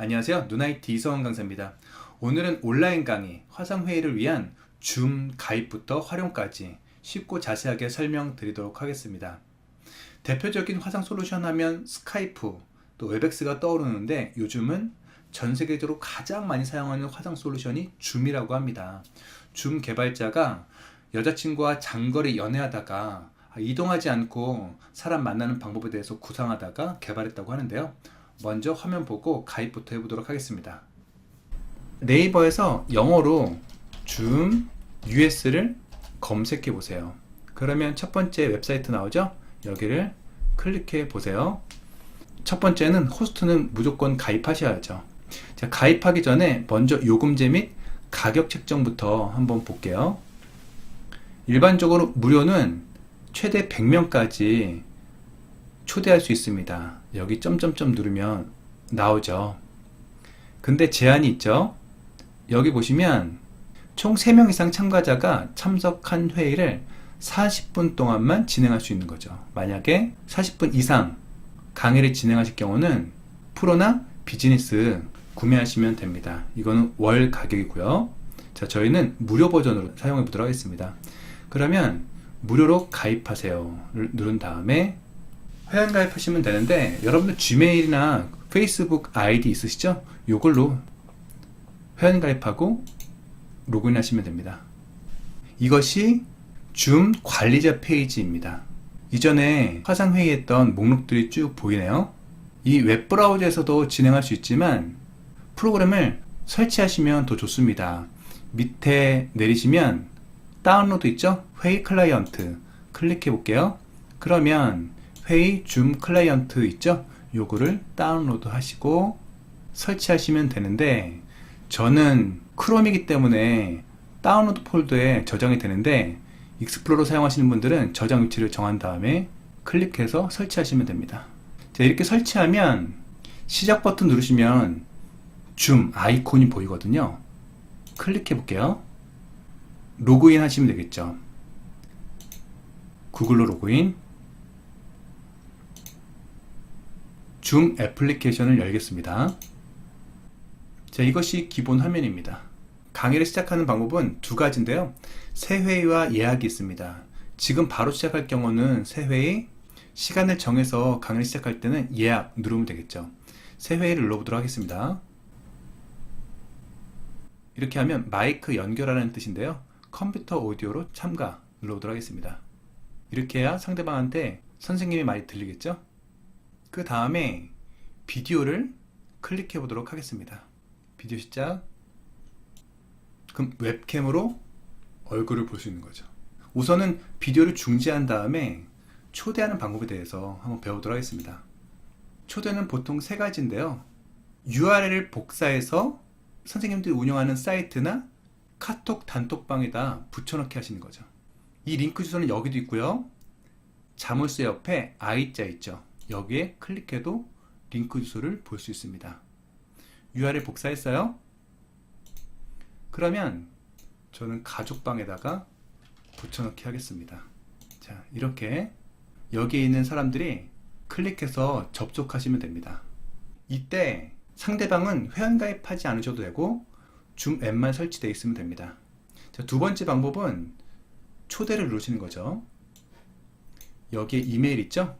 안녕하세요. 누나이티 이성원 강사입니다. 오늘은 온라인 강의, 화상회의를 위한 줌 가입부터 활용까지 쉽고 자세하게 설명드리도록 하겠습니다. 대표적인 화상 솔루션 하면 스카이프, 또 웹엑스가 떠오르는데 요즘은 전 세계적으로 가장 많이 사용하는 화상 솔루션이 줌이라고 합니다. 줌 개발자가 여자친구와 장거리 연애하다가 이동하지 않고 사람 만나는 방법에 대해서 구상하다가 개발했다고 하는데요. 먼저 화면 보고 가입부터 해보도록 하겠습니다. 네이버에서 영어로 줌 US를 검색해 보세요. 그러면 첫 번째 웹사이트 나오죠? 여기를 클릭해 보세요. 첫 번째는 호스트는 무조건 가입하셔야죠. 자, 가입하기 전에 먼저 요금제 및 가격 책정부터 한번 볼게요. 일반적으로 무료는 최대 100명까지 초대할 수 있습니다. 여기 점점점 누르면 나오죠. 근데 제한이 있죠. 여기 보시면 총 3명 이상 참가자가 참석한 회의를 40분 동안만 진행할 수 있는 거죠. 만약에 40분 이상 강의를 진행하실 경우는 프로나 비즈니스 구매하시면 됩니다. 이거는 월 가격이고요. 자, 저희는 무료 버전으로 사용해 보도록 하겠습니다. 그러면 무료로 가입하세요를 누른 다음에 회원 가입하시면 되는데 여러분들 지메일이나 페이스북 아이디 있으시죠? 이걸로 회원 가입하고 로그인 하시면 됩니다. 이것이 줌 관리자 페이지입니다. 이전에 화상 회의했던 목록들이 쭉 보이네요. 이 웹브라우저에서도 진행할 수 있지만 프로그램을 설치하시면 더 좋습니다. 밑에 내리시면 다운로드 있죠? 회의 클라이언트 클릭해 볼게요. 그러면 회의 줌 클라이언트 있죠? 요거를 다운로드 하시고 설치하시면 되는데 저는 크롬이기 때문에 다운로드 폴더에 저장이 되는데 익스플로러 사용하시는 분들은 저장 위치를 정한 다음에 클릭해서 설치하시면 됩니다. 자, 이렇게 설치하면 시작 버튼 누르시면 줌 아이콘이 보이거든요. 클릭해 볼게요. 로그인 하시면 되겠죠. 구글로 로그인. 줌 애플리케이션을 열겠습니다. 자, 이것이 기본 화면입니다. 강의를 시작하는 방법은 두 가지인데요. 새 회의와 예약이 있습니다. 지금 바로 시작할 경우는 새 회의, 시간을 정해서 강의를 시작할 때는 예약 누르면 되겠죠. 새 회의를 눌러보도록 하겠습니다. 이렇게 하면 마이크 연결하는 뜻인데요. 컴퓨터 오디오로 참가 눌러보도록 하겠습니다. 이렇게 해야 상대방한테 선생님이 많이 들리겠죠? 그 다음에 비디오를 클릭해 보도록 하겠습니다. 비디오 시작. 그럼 웹캠으로 얼굴을 볼 수 있는 거죠. 우선은 비디오를 중지한 다음에 초대하는 방법에 대해서 한번 배워보도록 하겠습니다. 초대는 보통 세 가지인데요. URL을 복사해서 선생님들이 운영하는 사이트나 카톡 단톡방에다 붙여넣기 하시는 거죠. 이 링크 주소는 여기도 있고요. 자물쇠 옆에 I자 있죠. 여기에 클릭해도 링크 주소를 볼 수 있습니다. URL 복사했어요. 그러면 저는 가족방에다가 붙여넣기 하겠습니다. 자, 이렇게 여기에 있는 사람들이 클릭해서 접속하시면 됩니다. 이때 상대방은 회원가입하지 않으셔도 되고 줌 앱만 설치되어 있으면 됩니다. 자, 두 번째 방법은 초대를 누르시는 거죠. 여기에 이메일 있죠?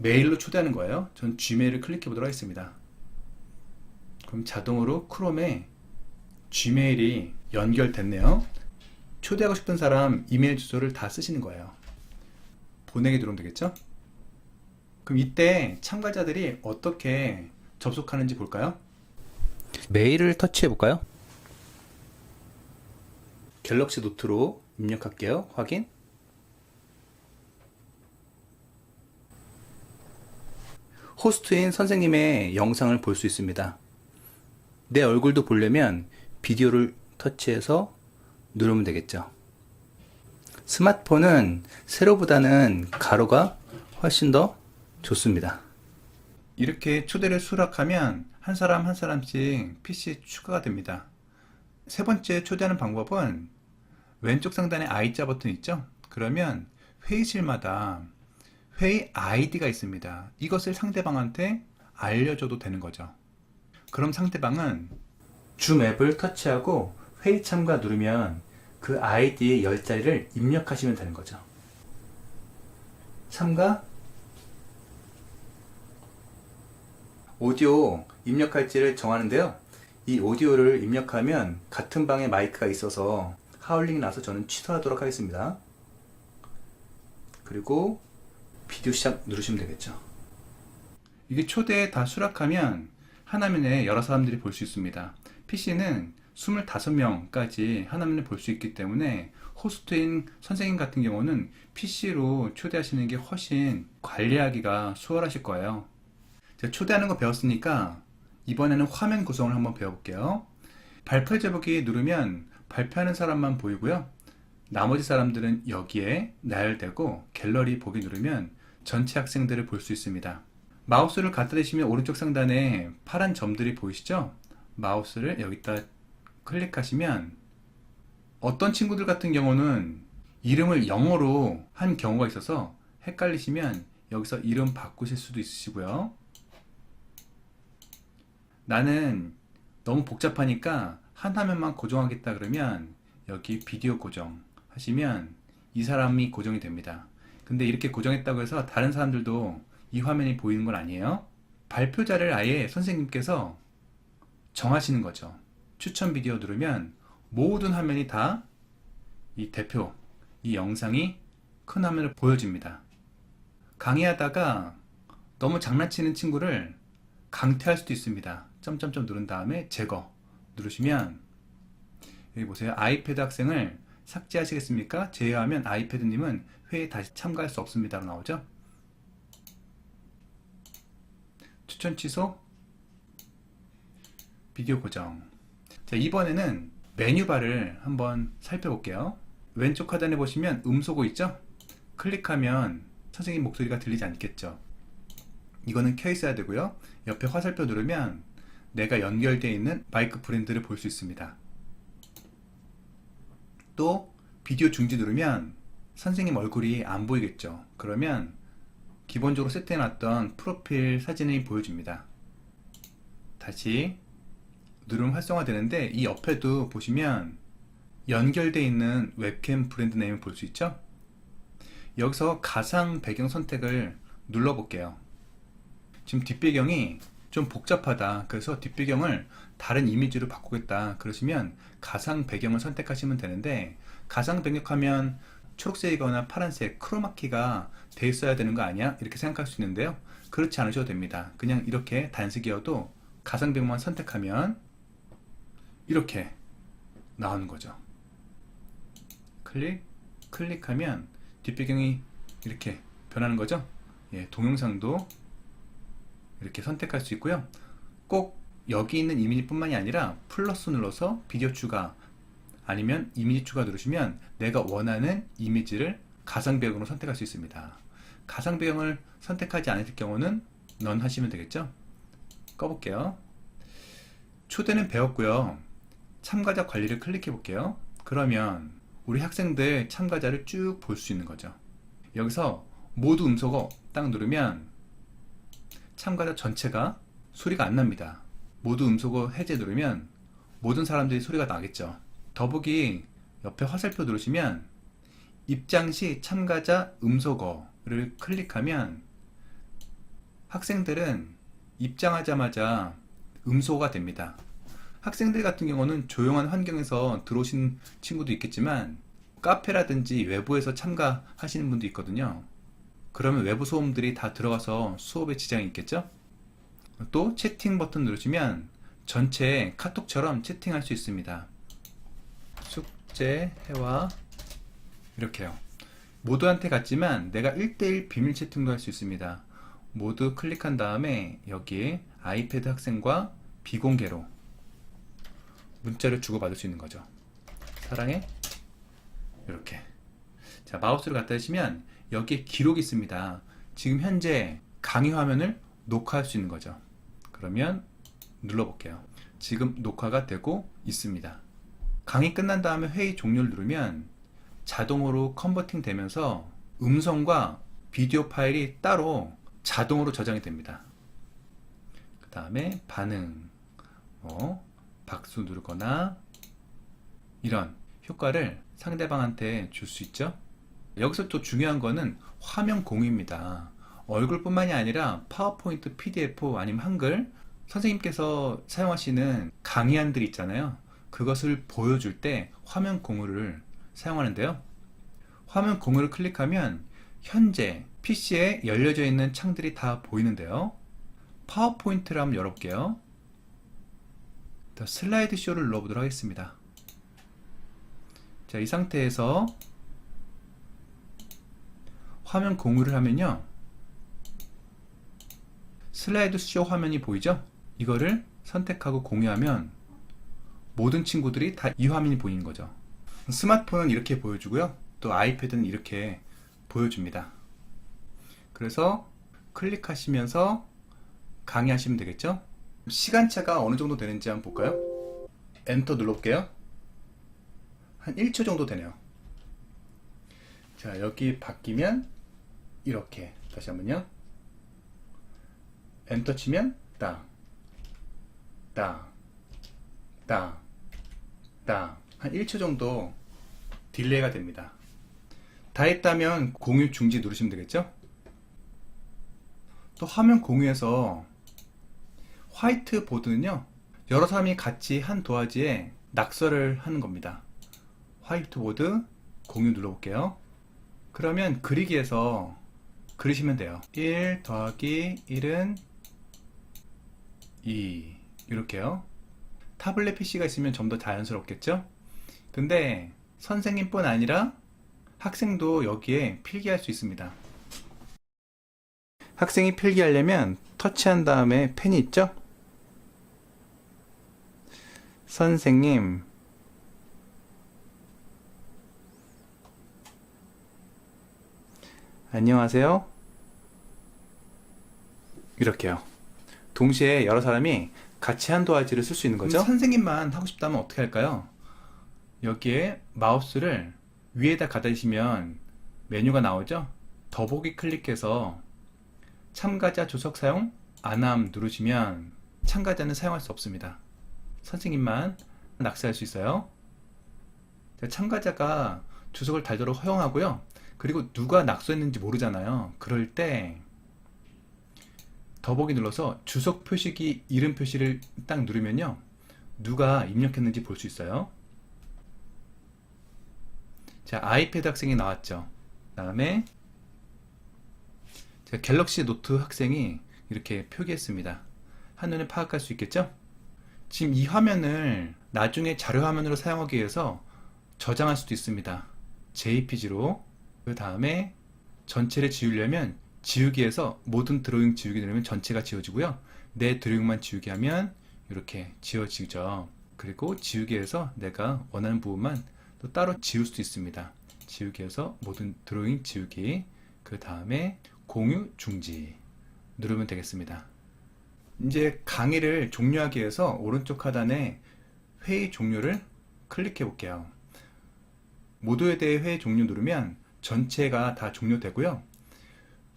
메일로 초대하는 거예요. 전 Gmail을 클릭해 보도록 하겠습니다. 그럼 자동으로 크롬에 Gmail이 연결됐네요. 초대하고 싶은 사람 이메일 주소를 다 쓰시는 거예요. 보내게 들어오면 되겠죠? 그럼 이때 참가자들이 어떻게 접속하는지 볼까요? 메일을 터치해 볼까요? 갤럭시 노트로 입력할게요. 확인. 호스트인 선생님의 영상을 볼 수 있습니다. 내 얼굴도 보려면 비디오를 터치해서 누르면 되겠죠. 스마트폰은 세로보다는 가로가 훨씬 더 좋습니다. 이렇게 초대를 수락하면 한 사람 한 사람씩 PC 추가가 됩니다. 세 번째 초대하는 방법은 왼쪽 상단에 I자 버튼 있죠? 그러면 회의실마다 회의 아이디가 있습니다. 이것을 상대방한테 알려줘도 되는 거죠. 그럼 상대방은 줌 앱을 터치하고 회의 참가 누르면 그 아이디의 열자리를 입력하시면 되는 거죠. 참가 오디오 입력할지를 정하는데요. 이 오디오를 입력하면 같은 방에 마이크가 있어서 하울링이 나서 저는 취소하도록 하겠습니다. 그리고 비디오 시작 누르시면 되겠죠. 이게 초대에 다 수락하면 한 화면에 여러 사람들이 볼 수 있습니다. PC는 25명까지 한 화면에 볼수 있기 때문에 호스트인 선생님 같은 경우는 PC로 초대하시는 게 훨씬 관리하기가 수월하실 거예요. 제가 초대하는 거 배웠으니까 이번에는 화면 구성을 한번 배워볼게요. 발표 제목이 누르면 발표하는 사람만 보이고요. 나머지 사람들은 여기에 나열되고 갤러리 보기 누르면 전체 학생들을 볼 수 있습니다. 마우스를 갖다 대시면 오른쪽 상단에 파란 점들이 보이시죠? 마우스를 여기다 클릭하시면 어떤 친구들 같은 경우는 이름을 영어로 한 경우가 있어서 헷갈리시면 여기서 이름 바꾸실 수도 있으시고요. 나는 너무 복잡하니까 한 화면만 고정하겠다 그러면 여기 비디오 고정 하시면 이 사람이 고정이 됩니다. 근데 이렇게 고정했다고 해서 다른 사람들도 이 화면이 보이는 건 아니에요. 발표자를 아예 선생님께서 정하시는 거죠. 추천 비디오 누르면 모든 화면이 다 이 대표, 이 영상이 큰 화면을 보여줍니다. 강의하다가 너무 장난치는 친구를 강퇴할 수도 있습니다. 점점점 누른 다음에 제거 누르시면 여기 보세요. 아이패드 학생을 삭제하시겠습니까? 제외하면 아이패드님은 회의에 다시 참가할 수 없습니다로 나오죠. 추천 취소. 비디오 고정. 자 이번에는 메뉴바를 한번 살펴볼게요. 왼쪽 하단에 보시면 음소거 있죠? 클릭하면 선생님 목소리가 들리지 않겠죠? 이거는 켜 있어야 되고요. 옆에 화살표 누르면 내가 연결되어 있는 마이크 브랜드를 볼 수 있습니다 또 비디오 중지 누르면 선생님 얼굴이 안 보이겠죠 그러면 기본적으로 세팅해놨던 프로필 사진이 보여줍니다. 다시 누르면 활성화되는데 이 옆에도 보시면 연결되어 있는 웹캠 브랜드 네임을 볼 수 있죠? 여기서 가상 배경 선택을 눌러볼게요. 지금 뒷배경이 좀 복잡하다. 그래서 뒷배경을 다른 이미지로 바꾸겠다. 그러시면 가상 배경을 선택하시면 되는데 가상 배경하면 초록색이거나 파란색 크로마키가 돼 있어야 되는 거 아니야? 이렇게 생각할 수 있는데요. 그렇지 않으셔도 됩니다. 그냥 이렇게 단색이어도 가상 배경만 선택하면 이렇게 나오는 거죠. 클릭, 클릭하면 뒷배경이 이렇게 변하는 거죠. 예, 동영상도 이렇게 선택할 수 있고요. 꼭 여기 있는 이미지뿐만이 아니라 플러스 눌러서 비디오 추가 아니면 이미지 추가 누르시면 내가 원하는 이미지를 가상 배경으로 선택할 수 있습니다. 가상 배경을 선택하지 않을 경우는 넌 하시면 되겠죠? 꺼볼게요. 초대는 배웠고요. 참가자 관리를 클릭해 볼게요. 그러면 우리 학생들 참가자를 쭉 볼 수 있는 거죠. 여기서 모두 음소거 딱 누르면 참가자 전체가 소리가 안 납니다. 모두 음소거 해제 누르면 모든 사람들이 소리가 나겠죠. 더보기 옆에 화살표 누르시면 입장 시 참가자 음소거를 클릭하면 학생들은 입장하자마자 음소거가 됩니다. 학생들 같은 경우는 조용한 환경에서 들어오신 친구도 있겠지만 카페라든지 외부에서 참가하시는 분도 있거든요. 그러면 외부 소음들이 다 들어가서 수업에 지장이 있겠죠? 또 채팅 버튼 누르시면 전체 카톡처럼 채팅할 수 있습니다. 숙제 해와 이렇게요. 모두한테 갔지만 내가 1대1 비밀 채팅도 할 수 있습니다. 모두 클릭한 다음에 여기에 아이패드 학생과 비공개로 문자를 주고받을 수 있는 거죠. 사랑해. 이렇게. 자, 마우스를 갖다 대시면 여기에 기록이 있습니다. 지금 현재 강의 화면을 녹화할 수 있는 거죠. 그러면 눌러볼게요. 지금 녹화가 되고 있습니다. 강의 끝난 다음에 회의 종료를 누르면 자동으로 컨버팅 되면서 음성과 비디오 파일이 따로 자동으로 저장이 됩니다. 그 다음에 반응. 뭐 박수 누르거나 이런 효과를 상대방한테 줄 수 있죠. 여기서 또 중요한 거는 화면 공유입니다. 얼굴뿐만이 아니라 파워포인트, PDF 아니면 한글 선생님께서 사용하시는 강의안들 있잖아요. 그것을 보여줄 때 화면 공유를 사용하는데요. 화면 공유를 클릭하면 현재 PC에 열려져 있는 창들이 다 보이는데요. 파워포인트를 한번 열어볼게요. 자, 슬라이드 쇼를 눌러보도록 하겠습니다. 자, 이 상태에서 화면 공유를 하면요. 슬라이드 쇼 화면이 보이죠? 이거를 선택하고 공유하면 모든 친구들이 다 이 화면이 보이는 거죠. 스마트폰은 이렇게 보여주고요. 또 아이패드는 이렇게 보여줍니다. 그래서 클릭하시면서 강의하시면 되겠죠? 시간차가 어느 정도 되는지 한번 볼까요? 엔터 눌러볼게요. 한 1초 정도 되네요. 자, 여기 바뀌면 이렇게 다시 한번요. 엔터 치면 땅, 땅, 땅, 땅. 한 1초 정도 딜레이가 됩니다. 다 했다면 공유 중지 누르시면 되겠죠? 또 화면 공유에서 화이트 보드는요, 여러 사람이 같이 한 도화지에 낙서를 하는 겁니다. 화이트보드 공유 눌러볼게요. 그러면 그리기에서 그리시면 돼요. 1 더하기 1은 2 이렇게요. 타블렛 PC가 있으면 좀 더 자연스럽겠죠? 근데 선생님뿐 아니라 학생도 여기에 필기할 수 있습니다. 학생이 필기하려면 터치한 다음에 펜이 있죠? 선생님 안녕하세요. 이렇게요. 동시에 여러 사람이 같이 한 도화지를 쓸 수 있는 거죠. 선생님만 하고 싶다면 어떻게 할까요? 여기에 마우스를 위에다 가다시면 메뉴가 나오죠? 더보기 클릭해서 참가자 조석 사용 안함 누르시면 참가자는 사용할 수 없습니다. 선생님만 낙서할 수 있어요. 자, 참가자가 주석을 달도록 허용하고요. 그리고 누가 낙서했는지 모르잖아요. 그럴 때 더보기 눌러서 주석 표시기 이름 표시를 딱 누르면요. 누가 입력했는지 볼 수 있어요. 자, 아이패드 학생이 나왔죠. 다음에 자, 갤럭시 노트 학생이 이렇게 표기했습니다. 한눈에 파악할 수 있겠죠? 지금 이 화면을 나중에 자료 화면으로 사용하기 위해서 저장할 수도 있습니다. JPG로. 그 다음에 전체를 지우려면 지우기에서 모든 드로잉 지우기 누르면 전체가 지워지고요. 내 드로잉만 지우기 하면 이렇게 지워지죠. 그리고 지우기에서 내가 원하는 부분만 또 따로 지울 수도 있습니다. 지우기에서 모든 드로잉 지우기. 그 다음에 공유 중지 누르면 되겠습니다. 이제 강의를 종료하기 위해서 오른쪽 하단에 회의 종료를 클릭해 볼게요. 모두에 대해 회의 종료 누르면 전체가 다 종료되고요.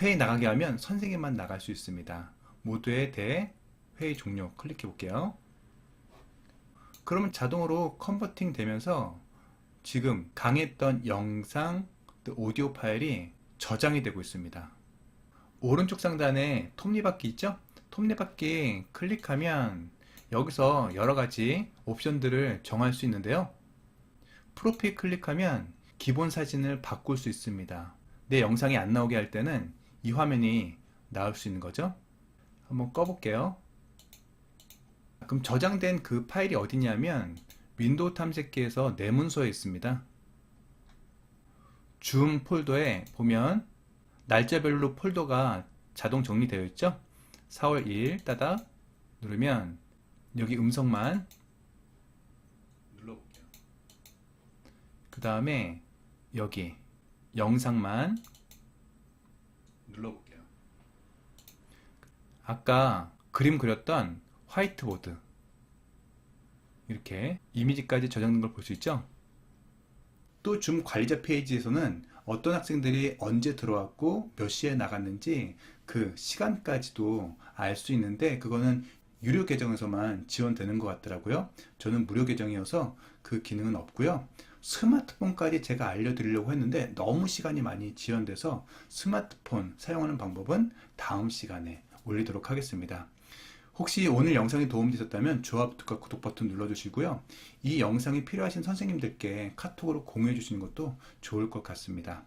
회의 나가게 하면 선생님만 나갈 수 있습니다. 모두에 대해 회의 종료 클릭해 볼게요. 그러면 자동으로 컨버팅 되면서 지금 강의했던 영상, 또 오디오 파일이 저장이 되고 있습니다. 오른쪽 상단에 톱니바퀴 있죠? 톱니바퀴 클릭하면 여기서 여러 가지 옵션들을 정할 수 있는데요. 프로필 클릭하면 기본 사진을 바꿀 수 있습니다. 내 영상이 안 나오게 할 때는 이 화면이 나올 수 있는 거죠. 한번 꺼볼게요. 그럼 저장된 그 파일이 어디냐면 윈도우 탐색기에서 내 문서에 있습니다. 줌 폴더에 보면 날짜별로 폴더가 자동 정리되어 있죠. 4월 2일 따닥 누르면 여기 음성만 눌러볼게요. 그 다음에 여기 영상만 눌러볼게요. 아까 그림 그렸던 화이트보드 이렇게 이미지까지 저장된 걸 볼 수 있죠? 또 줌 관리자 페이지에서는 어떤 학생들이 언제 들어왔고 몇 시에 나갔는지 그 시간까지도 알 수 있는데 그거는 유료 계정에서만 지원되는 것 같더라고요. 저는 무료 계정이어서 그 기능은 없고요. 스마트폰까지 제가 알려드리려고 했는데 너무 시간이 많이 지연돼서 스마트폰 사용하는 방법은 다음 시간에 올리도록 하겠습니다. 혹시 오늘 영상이 도움되셨다면 좋아요 버튼과 구독 버튼 눌러주시고요. 이 영상이 필요하신 선생님들께 카톡으로 공유해 주시는 것도 좋을 것 같습니다.